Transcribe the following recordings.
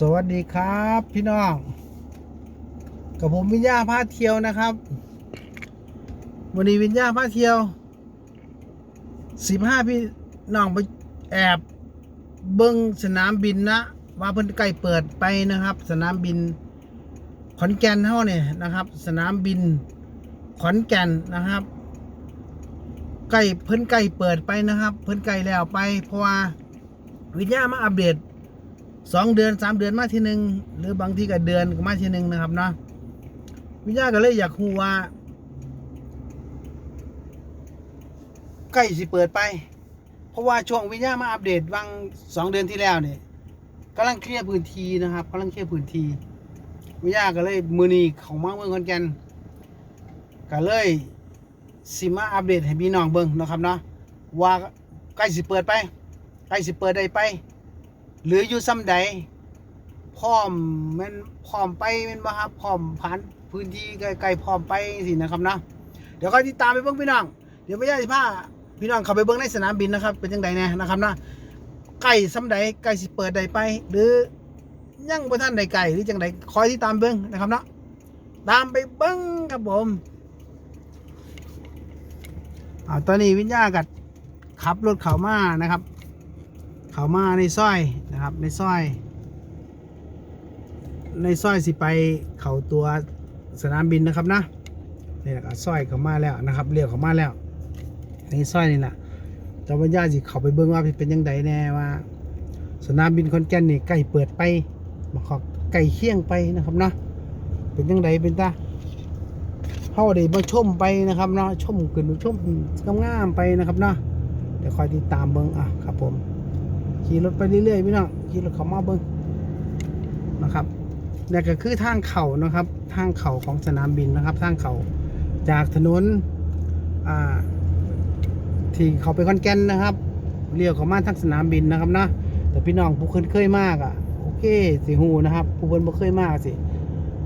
สวัสดีครับพี่น้อง กับผมวิญญาพาเที่ยวนะครับ วันนี้วิญญาพาเที่ยวสิบห้าพี่น้องไปแอบเบิ้งสนามบินนะว่าเพิ่นใกล้เปิดไปนะครับ สนามบินขอนแก่นเท่าเนี่ยนะครับ สนามบินขอนแก่นนะครับใกล้เพิ่นใกล้เปิดไปนะครับ เพิ่นใกล้แล้วไปเพราะว่าวิญญามาอัปเดต สองเดือนสามเดือนมาทีหนึ่งหรือบางทีก็เดือนมาทีหนึ่งนะครับเนาะวิญญาก็เลยอยากรู้ว่าใกล้สิเปิดไป เพราะว่าช่วงวิญญามาอัปเดตบางสองเดือนที่แล้วเนี่ยกำลังเคลียร์พื้นที่นะครับกำลังเคลียร์พื้นที่วิญญาก็เลยมือนีของมาเมืองคอนแก่นก็เลยสิมาอัปเดตให้พี่น้องเบิ่งนะครับเนาะว่าใกล้สิเปิดไปใกล้สิเปิดได้ไป หรืออยู่ซ้ำใดพร้อมมันพร้อมไปมันบ่ครับพร้อมผ่านพื้นที่ใกล้ๆพร้อมไปสินะครับนาะเดี๋ยวก็ติดตามไปเบิ่งพี่น้อง เดี๋ยวไม่ยากสิพาพี่น้องเข้าไปเบิ่งในสนามบินนะครับ เป็นจังไดแน่นะครับนะใกล้ซ้ำใดใกล้สิเปิดใดไป หรือยังบ่ทันใดไกลหรือจังใดคอยที่ตามเบิ่งนะครับเนาะตามไปเบิ่งครับผมอ่าตอนนี้วิญญาณกัดขับรถเข้ามานะครับ เขามาในซอยนะครับในซอย ในซอยสิไปเขาตัวสนามบินนะครับนะนี่แหละครับซอยเขามาแล้วนะครับเลี้ยวเขามาแล้วในซอยนี่แหละแต่ว่าญาติสิเขาไปเบิ่งว่าเป็นยังไงแน่ว่า สนามบินขอนแก่นนี่ใกล้เปิดไปมาขอใกล้เคี่ยงไปนะครับเนาะเป็นยังไงเป็นตาเฮาได้มาชมไปนะครับเนาะชมขึ้นชมงามๆไปนะครับเนาะเดี๋ยวคอยติดตามเบิ่งอะครับผม ขี่รถไปเรื่อยๆพี่น้องขี่รถเขามาเบิ้งนะครับนี่ก็คือทางเข่านะครับ ทางเข่าของสนามบินนะครับ ทางเข่าจากถนนอ่าที่เขาไปคอนแกนนะครับเลี้ยวเขามาทางสนามบินนะครับนะแต่พี่น้องผู้เคยเคยมากอะโอเคสิหูนะครับ ผู้เพิ่นบ่เคยมากสิ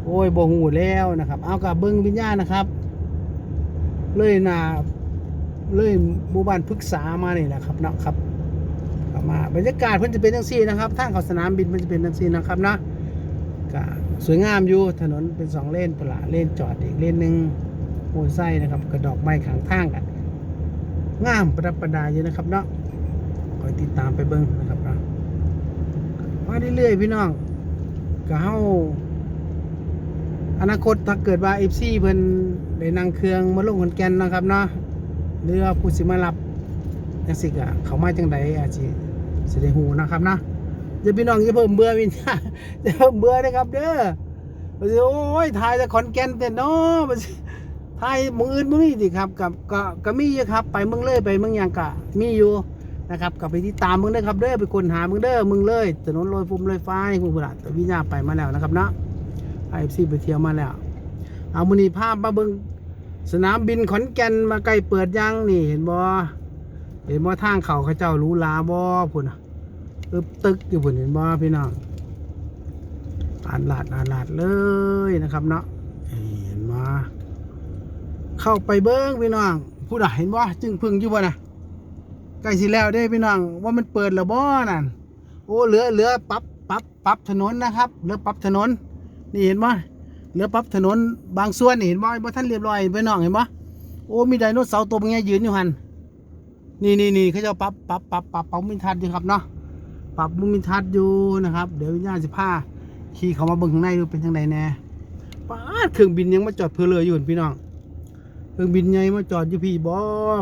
โอ้ยบ่หูแล้วนะครับ เอากับเบิ้งวิญญาณนะครับเลยนาเลยหมู่บ้านพฤกษามานี่นะครับเนาะครับ มาบรรยากาศเพิ่นจะเป็นจังซี่นะครับทางเข้าสนามบินมันจะเป็นจังซี่นะครับนะก็สวยงามอยู่ถนนเป็นสองเลนปละเลนจอดอีกเลนหนึ่งโอ้ไส้นะครับกระดอกไม้ขางทางกันงามประดับประดาอยู่นะครับเนาะคอยติดตามไปเบิ้งนะครับนะมาเรื่อยๆพี่น้องก็เฮาอนาคตถ้าเกิดว่า FC เพิ่นได้นั่งเครื่องมาลงขอนแก่นนะครับเนาะหรือว่าผู้สิมารับจังสิกะเขามาจังใดอาจสิ สิได้ฮู้นะครับนะจะพี่น้องอย่าเพิ่มเบื่อวินอย่าเพิ่มเบื่อนะครับ เด้อว่าสิโอ้ยถ่ายแต่ขอนแก่นแต่เนาะว่าสิถ่ายมืออื่นบ่มีสิครับกับก็ก็มีอยู่ครับ ไปเมืองเลยไปเมืองยังกะมีอยู่นะครับก็ไปติดตามมึงเด้ครับเด้อไปค้นหามึงเด้อมึงเลยถนนลอยฟุ้มลอยฟ้าพวกพุ่นล่ะแต่วิญญาไปมาแล้วนะครับเนาะ IFC ไปเที่ยวมาแล้ว เอามือนี้พมาเบิ่งสนามบินขอนแก่นมาใกล้เปิดยังนี่เห็นบ่ เห็นว่าทางเขาเขาเจ้ารู้ลาบ่พุ่นน่ะอึบตึกอยู่พุ่นเห็นบ่พี่น้องอ่านลาดอ่านลาดเลยนะครับเนาะเห็นมาเข้าไปเบิ้งพี่น้องผู้ใดเห็นบ่จึงพึ่งอยู่บ่นะใกล้สิแล้วเด้พี่น้องว่ามันเปิดแล้วบ่นั่นโอ้เหลือเหลือปรับปรับปรับถนนนะครับเหลือปรับถนน นี่เห็นบ่เหลือปรับถนนบางส่วนนี่เห็นบ่บ่ทันเรียบร้อยพี่น้องเห็นบ่โอ้มีไดโนเสาร์ตัวเป็นไงยืนอยู่หั่น นี่นี่นี่เขาจะปรับปรับปรับปรับปรับมุมทัศน์อยู่ครับเนาะปรับมุมินทัศน์อยู่นะครับ เดี๋ยววิญญาณสิพาขี่เขามาเบิ่งข้างในดูเป็นจังไดแน่ป้าเครื่องบินยังมาจอดเพลเลยอยู่หั่นพี่น้อง เครื่องบินใหญ่มาจอดอยู่พี่บ่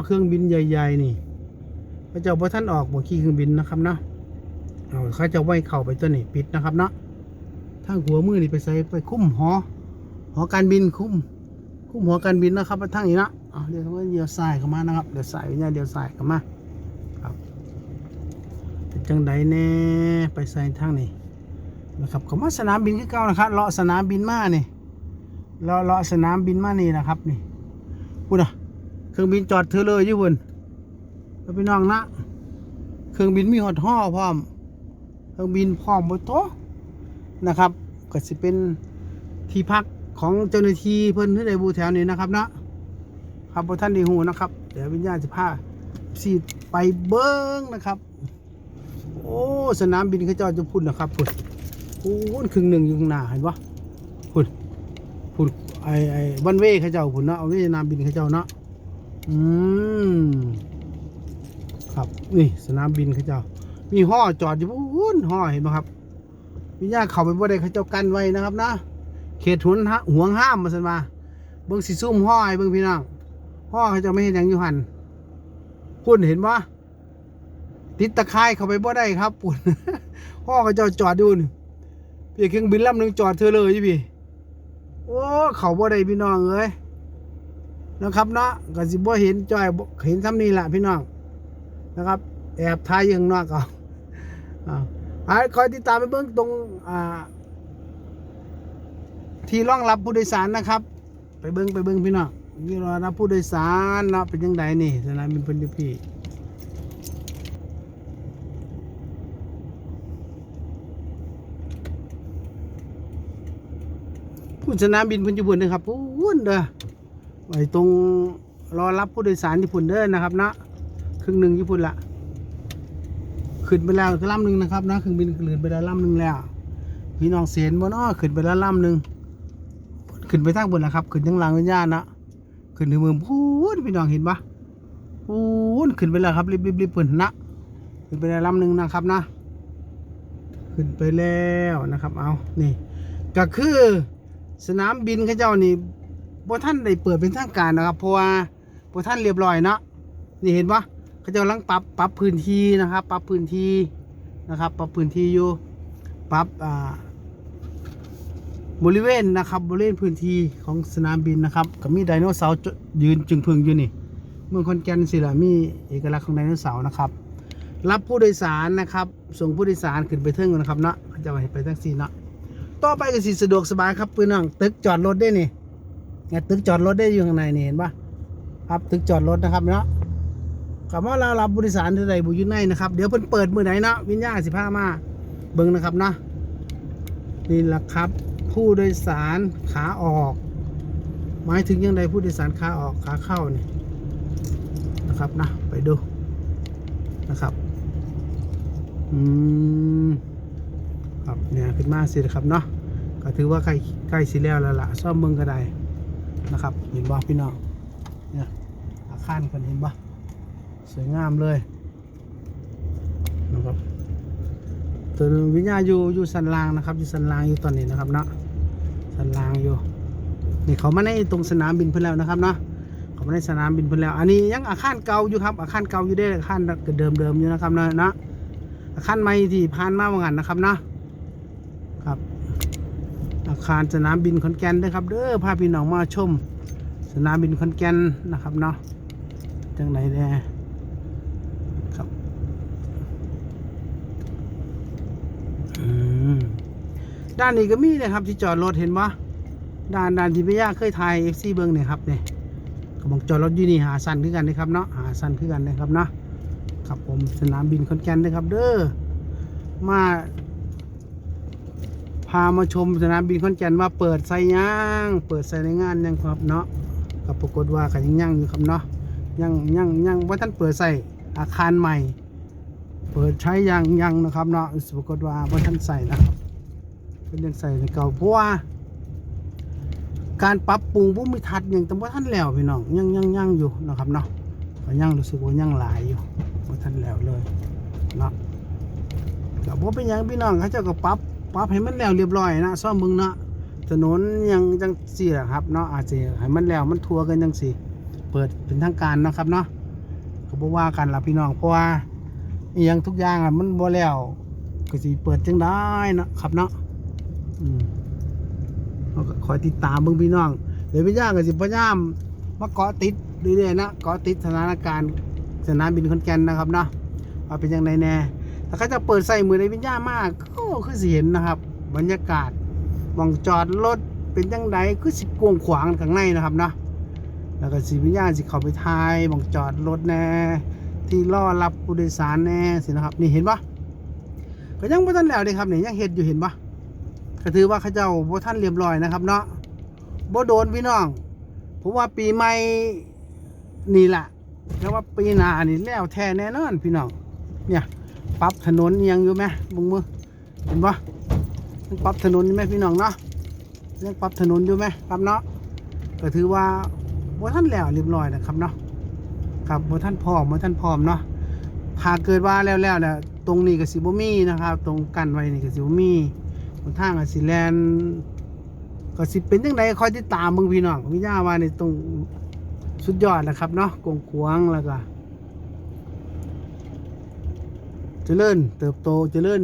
เครื่องบินใหญ่ๆนี่พระเจ้าพระท่านออกบ่ขี่เครื่องบินนะครับเนาะเอาเขาจะไว้เข่าไปตัวนี้ปิดนะครับเนาะทางหัวมือนี่ไปใส่ไปคุ้มหอหอการบินคุ้มคุ้มหัวการบินนะครับทางนี้นะ อะเดี๋ยวเขาเดี๋ยวสายเข้ามานะครับเดี๋ยวสายเนี่ยเดี๋ยวสายเข้ามาครับจังใดแน่ไปใส่ทางนี้นะครับเขามาสนามบินคือเก่านะครับเลาะสนามบินมานี่เลาะเลาะสนามบินมานี่นะครับนี่พูดนะเครื่องบินจอดเธอเลยอยี่บุนแล้วพี่น้องนะเครื่องบินมีหอดห่อพร้อม เครื่องบินพร้อมหมดโตะนะครับก็จะเป็นที่พักของเจ้าหน้าที่เพิ่นที่ได้บูแถวนี้นะครับเนาะ ครับบท่านไดีหูนะครับ เดี๋ยววิญญาณจะพาสีไปเบิ้งนะครับ โอ้สนามบินเขาเจ้าจะพุ่นนะครับพุ่นพูนครึ่งหนึ่งอยู่ข้างหน้าเห็นปะพุ่นพุ่นไอไอวันเว่เขาเจ้าพุ่นเนาะเอาเวยนามบินเขาเจ้าเนาะอืมครับนี่สนามบินเขาเจ้า มีห่อจอดอยู่พูนห่อเห็นปะครับ วิญญาณเข้าไปบ่ได้เขาเจ้ากันไว้นะครับนะเขตหุนห่วงห้ามมาสันมาเบิ่งสิซุ่มห่อให้เบิ่งพี่น้อง ห่อเขาจ้าไม่เห็นหยังอยู่หันพุ่นเห็นปะติดตะไคร้เข้าไปบ่ได้ครับปุ่นพ่อเขาจ้าจอดอยู่นี่พี่เครื่องบินลำหนึ่งจอดเธอเลยพี่ โอ้เขาบ่ได้พี่น้องเอ้ยนะครับเนาะก็สิบ่เห็นจอยเห็นซ้ำนี่แหละพี่น้องนะครับ แอบถ่ายยู่ข้างนอกเอาอ่าอ่าคอยติดตามไปเบิ่งตรงอ่าที่รองรับผู้โดยสารนะครับ ไปเบิ่งไปเบิ่งพี่น้อง นี่รอรับผู้โดยสารเนาะเป็นยังไงนี่สนามบินพิ่นอยู่พี่พูนสนามบินพุ่นญี่ปุ่นนะครับพูนเด้อไว้ตรงรอรับผู้โดยสารญี่ปุ่นเด้อนะครับนะครึ่งหนึ่งญี่ปุ่นละขึ้นไปแล้วลำหนึ่งนะครับนะเครื่องบินขึ้นไปแล้วลำหนึ่งแล้วพี่น้องเสียนบ่เนาะขึ้นไปแล้วลำหนึ่งขึ้นไปทางบนนะครับขึ้นทางหลังวิญญาณนะ ขึ้นถึงเมืองพูนพี่น้องเห็นปะพูนขึ้นไปแล้วครับรีบรีบรีบเปิดนะขึ้นไปแล้ลำหนึ่งนะครับนะ ขึ้นไปแล้วนะครับ เอานี่ก็คือสนามบินเขาเจ้านี่บ่ท่านได้เปิดเป็นทางการนะครับ เพราะว่าบ่ท่านเรียบร้อยเนาะนี่เห็นปะเขาเจ้ากำลังปรับปรับพื้นที่นะครับ ปรับพื้นที่นะครับ ปรับพื้นที่อยู่ปรับอ่า บริเวณนะครับบริเวณพื้นที่ของสนามบินนะครับก็มีไดโนเสาร์ยืนจึงพึงอยู่นี่เมืองคอนแกนสิละมีเอกลักษณ์ของไดโนเสาร์นะครับ รับผู้โดยสารนะครับส่งผู้โดยสารขึ้นไปเทิงนะครับเนาะเขาจะให้ไปทั้งสี่เนาะต่อไปก็สิสะดวกสบายครับปืนน้องตึกจอดรถได้นี่เนี่ยตึกจอดรถได้อยู่ข้างในนี่เห็นปะครับตึกจอดรถนะครับเนาะคำว่าเรารับบริษัทใดบุญในนะครับเดี๋ยวเพิ่นเปิดมือไหนเนาะวิญญาณสิพามาเบิ่งนะครับเนาะนี่แหละครับ ผู้โดยสารขาออก หมายถึงยังไงผู้โดยสารขาออกขาเข้านี่นะครับนะไปดูนะครับอืมครับเนี่ยขึ้นมาสิครับเนาะก็ถือว่าใกล้ใกล้สิแล้วแล้วล่ะซ่อมเมืองก็ได้นะครับเห็นบ่พี่น้องเนี่ยอาคารกันเห็นบ่สวยงามเลยนะครับตัววิญญาณอยู่อยู่สันลางนะครับอยู่สันลางอยู่ตอนนี้นะครับเนาะ สันลางอยู่นี่เขามาในตรงสนามบินเพิ่นแล้วนะครับเนาะเขามาในสนามบินเพิ่นแล้ว อันนี้ยังอาคารเก่าอยู่ครับ อาคารเก่าอยู่ได้อาคารเดิมเดิมอยู่นะครับเนาะนาะอาคารใหม่ที่ผ่านมาว่างันนะครับเนาะครับ อาคารสนามบินขอนแก่นด้วยครับเด้อพาพี่น้องมาชม สนามบินขอนแก่นนะครับเนาะจังไหนแน่ครับอืม ด้านนี้ก็มีนะครับ ที่จอดรถเห็นปะด้านด้านที่พี่ย่าเคยถ่ายเอฟซีเบิ้งเนี่ยครับเนี่ยก็บอกจอดรถอยู่นี่หาสั้นขึ้นกันนะครับเนาะหาสั้นขึ้นกันนะครับเนาะครับผมสนามบินขอนแก่นนะครับ เด้อมาพามาชมสนามบินขอนแก่นว่าเปิดไซย่างเปิดไซในงานยังครับเนาะก็ปรากฏว่าก็ยังยังอยู่ครับเนาะยังยังยังว่าท่านเปิดใส่อาคารใหม่ เปิดใช้ยังยังนะครับเนาะปรากฏว่าว่าท่านใส่นะครับ เป็นยังใส่ในเก่าเพราะว่า การปรับปรุงภูมิทัศน์ยังแต่ว่าท่านแล้วพี่น้องยังยังยังอยู่นะครับเนาะก็ยังรู้สึกว่ายังหลายอยู่ว่าท่านแล้วเลยเนาะก็บ่เป็นหยังพี่น้องเขาเจ้าก็ปรับปรับให้มันแล้วเรียบร้อยนะซ่อมมึงเนาะถนนยังจังสี่ละครับเนาะอาจจะให้มันแล้วมันทัวกันจังสี่ เปิดเป็นทางการนะครับเนาะก็บ่ว่ากันล่ะพี่น้องเพราะว่าอหยังทุกอย่างอะมันบ่แล้วก็สิเปิดจังได้นะครับเนาะ เราก็คอยติดตามเบิ่งพี่น้องเดี๋ยวพี่ย่างก็สิพยายามมาเกาะติดเรื่อยๆนะเกาะติดสถานการณ์สนามบินขอนแก่นนะครับเนาะว่าเป็นยังไงแน่ถ้าเขาจะเปิดใส่มือในวิญญาณมากก็คือสิเห็นนะครับ บรรยากาศหมองจอดรถเป็นยังไงคือสิกวงขวางข้างในนะครับเนาะแล้วก็สิวิญญาณสิเขาไปทายหมองจอดรถแน่ที่รอรับผู้โดยสารแน่สินะครับ นี่เห็นปะก็ยังบ่ทันแล้วเลยครับนี่ยังเห็ดอยู่เห็นปะ ก็ถือว่าเขาเจ้าบ่ทันเรียบร้อยนะครับ เนาะบ่โดนพี่น้องผมว่าปีใหม่นี่แหละแล้วว่าปีหน้านี่แล้วแท้แน่นอนพี่น้องเนี่ยปรับถนนยังอยู่ไหมบึงมือเห็นปะยังปรับถนนอยู่ไหมพี่น้องเนาะยังปรับถนนอยู่ไหมครับเนาะก็ถือว่าบ่ท่านแล้วเรียบร้อยนะครับเนาะครับบ่ท่านพร้อมบ่ท่านพร้อมเนาะถ้าเกิดว่าแล้วแล้วเนี่ยตรงนี้ก็สิบมีนะครับ ตรงกันไว้นี่ก็สิบมี นทางก็สิแลนก็สิเป็นจังไดคอยติดตามเบิ่งพี่น้องวิญญาว่านี่ตรงสุดยอดนะครับเนาะกงกวงแล้วก็เจริญเติบโตเจริญ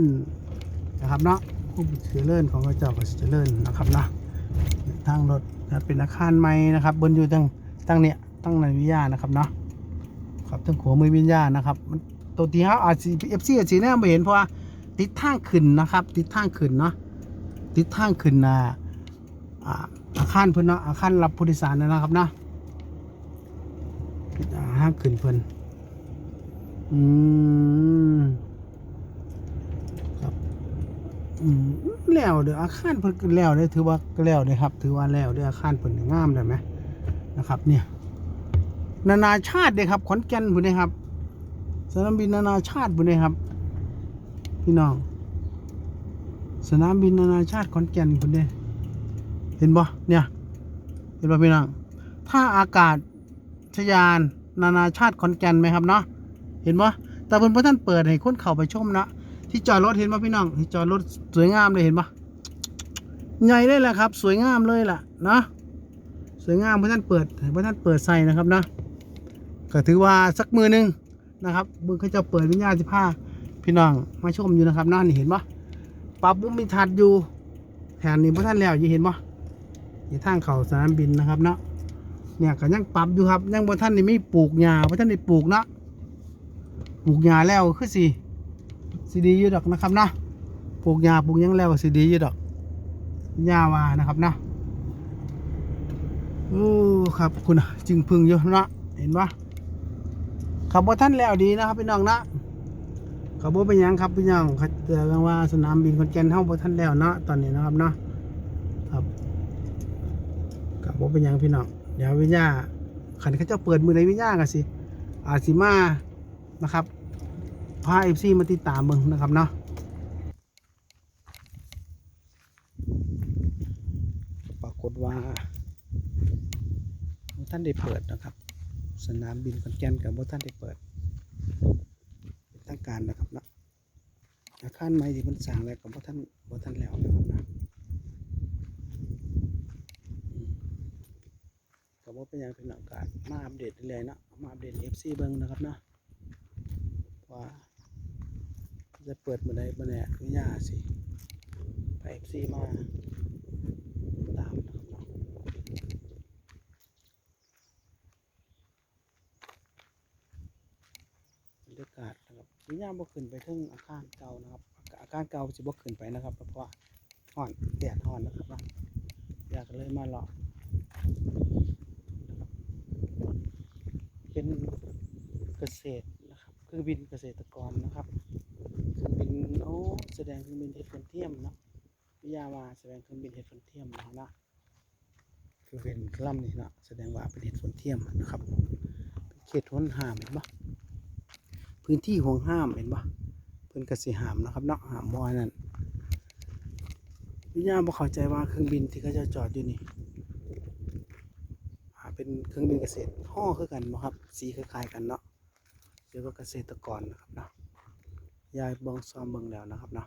นะครับเนาะผู้เจริญของพระเจ้าก็สิเจริญนะครับเนาะทางรถนะเป็นอาคารใหม่นะครับ บนอยู่ตั้งตั้งเนี้ยตั้งในวิญญาณนะครับเนาะครับตั้งขัวมือวิญญาณนะครับตัวที่เขาอาจจะเอฟซีอาจจะแน่ไม่เห็นเพราะว่าติดทางขึ้นนะครับ ติดทางขึ้นเนาะ ติดทางขึ้นนะอ่าอาคารเพิ่อนเนาะอาคารรับผู้โดยสารนะครับเนาะติดอาคารขึ้นเพิ่อนอืมครับอืมแล้วเด้ออาคารเพิ่อนแล้วเด้อถือว่าแล้วเด้อครับ ถือว่าแล้วเด้ออาคารเพิ่อนงามได้ไหมนะครับ เนี่ย นานาชาติเด้ครับขอนแก่นพุ่นเด้อครับสนามบินนานาชาติพุ่นเด้อครับ พี่น้อง สนามบินนานาชาติขอนแก่นพุ่นเด้เห็นบ่เนี่ยเห็นบ่พี่น้องถ้าอากาศชยานนานาชาติขอนแก่นไหมครับเนาะเห็นปะแต่เพิ่นพระท่านเปิดให้คนเข้าไปชมนะที่จอดรถเห็นปะพี่น้องที่จอดรถสวยงามเลยเห็นปะใหญ่เลยแหละครับ สวยงามเลยล่ะนาะสวยงามพระท่านเปิดให้พระท่านเปิดใส่นะครับนะก็ถือว่าสักมือหนึงนะครับเบิ่งเขาจะเปิดวิญญาณสิผ้าพี่น้องมาชมอยู่นะครับนะนี่เห็นปะ ปรับมุมมีทัดอยู่แผนนี้พระท่านแล้วยี่เห็นปะนี่ทางเขาสนามบินนะครับเนาะเนี่ยก็ยังปรับอยู่ครับยังบนท่านนี่มีปลูกหญ้าพระท่านนี่ปลูกเนาะปลูกหญ้าแล้วคือสิสิดีอยู่ดอกนะครับนะปลูกหญ้าปลูกยังแล้วสิดีอยู่ดอกหญ้าว่านะครับนะโอ้ครับคุณจึงพึ่งอยู่เนาะเห็นปะขับรถท่านแล้วดีนะครับพี่น้องนะ ขับรถเป็นหยังครับพี่น้องเขาเตือนว่าสนามบินขอนแก่นเท่าบ่ท่านแล้วเนาะตอนนี้นะครับเนาะครับขับรถเป็นหยังพี่น้องเดี๋ยววิญญาขันเขาเจะเปิดมือในวิญญากันสิอาจสิมานะครับพาเอฟซีมาติดตามมึงนะครับเนาะปรากฏว่าท่านได้เปิดนะครับ สนามบินขอนแก่นกับบ่ท่านได้เปิดางการนะครับนะอาคารใหม่ที่มันสร้างแล้วกับบ่ท่านบ่ท่านแล้วนะครับนะก็บ่เป็นหยังเป็นหนังการมาอัปเดตเรื่อยๆนะมาอัปเดตเอฟซีเบิ่งนะครับนะว่าจะเปิดเมาได้มาเนี่ยวิญญาสิไปเอฟซีมาตามนะครับเนาะบ รรยากาศนะครับวิญญาบ่ขึ้นไปถึงอาคารเก่านะครับอาอาคารเก่าสิบ่ขึ้นไปนะครับเพราะว่าฮ้อนแดดฮ้อนนะครับเนาะอยากเลยมาหลอกนะครับเป็นเกษตรนะครับเครื่องบินเกษตรกรนะครับเครื่องบินโอ้แสดงเครื่องบินเฮ็ดฝนเทียมเนาะวิทยาว่าแสดงเครื่องบินเฮ็ดฝนเทียมเนาะนะคือเป็นลำนี่เนาะแสดงว่าเป็นเฮ็ดฝนเทียมนะครับเป็นเขตห้นห้ามเห็นปะ พื้นที่ห่วงห้ามเห็นปะเพิ่นกสิหามนะครับเนาะหามบอยนั่นวิญญาณบ่เข้าใจว่าเครื่องบินที่เขาจะจอดอยู่นี่เป็นเครื่องบินเกษตรห่อคือกันนะครับสีคล้ายๆกันเนาะเดี๋ยวก็เกษตรกรนะครับเนาะยายบองซ้อมเบิ่งแล้วนะครับเนาะ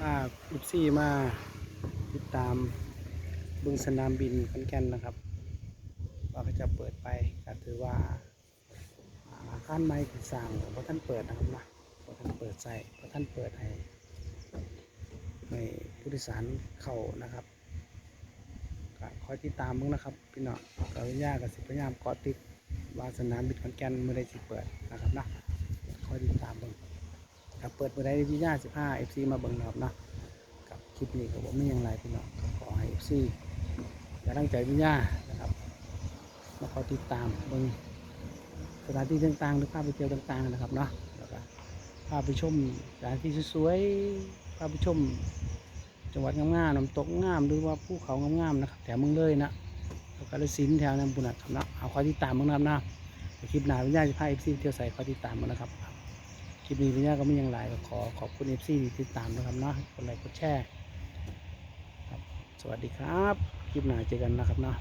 บล่ำนะครับครับปรากฏว่าว่าอิปซี่มาติดตามบึงสนามบินขอนแก่นนะครับ ว่าเขาจะเปิดไปก็ถือว่าอ่าอาคารใหม่ที่สร้างเพราะท่านเปิดนะครับนะเพราะท่านเปิดใส่เพราะท่านเปิดให้ให้ผู้โดยสารเข้านะครับก็คอยติดตามมึงนะครับพี่น้องกับวิญญากับสิพยายามเกาะติดว่าสนามบินขอนแก่นเมื่อใดสิเปิดนะครับนะคอยติดตามเบิ่ งถ้าเปิดเมื่อใดวิญญาสิบห้าเอฟซีมาเบิ่งนะครับนะกับคลิปนี้ก็บอกไม่ยังไรพี่น้องขอให้เอฟซีอย่าตั้งใจวิญญานะครับมาคอยติดตามเบิ่งสถานที่ต่างๆหรือภาพไปเที่ยวต่างๆนะครับเนาะแล้วก็พาไปชมสถานที่สวยๆพาไปชมจังหวัดงามๆน้ำตกงามหรือว่าภูเขางามๆนะครับแถวเมืองเลยนะแล้วก็ลยสินแถวนั้นบุญนะครับเนาะเอาคอยติดตามมึงนะครับนะคลิปหน้าวิญญาณจะพาเอฟซีเที่ยวใส่คอยติดตามมึงนะครับ ลิปนี้พี่ย่าก็ไม่ยังไรก็ขอขอบคุณเอฟซีที่ติดตามนะครับเนาะกดไลค์กดแชร์ครับสวัสดีครับ คลิปหน้าเจอกันนะครับเนาะ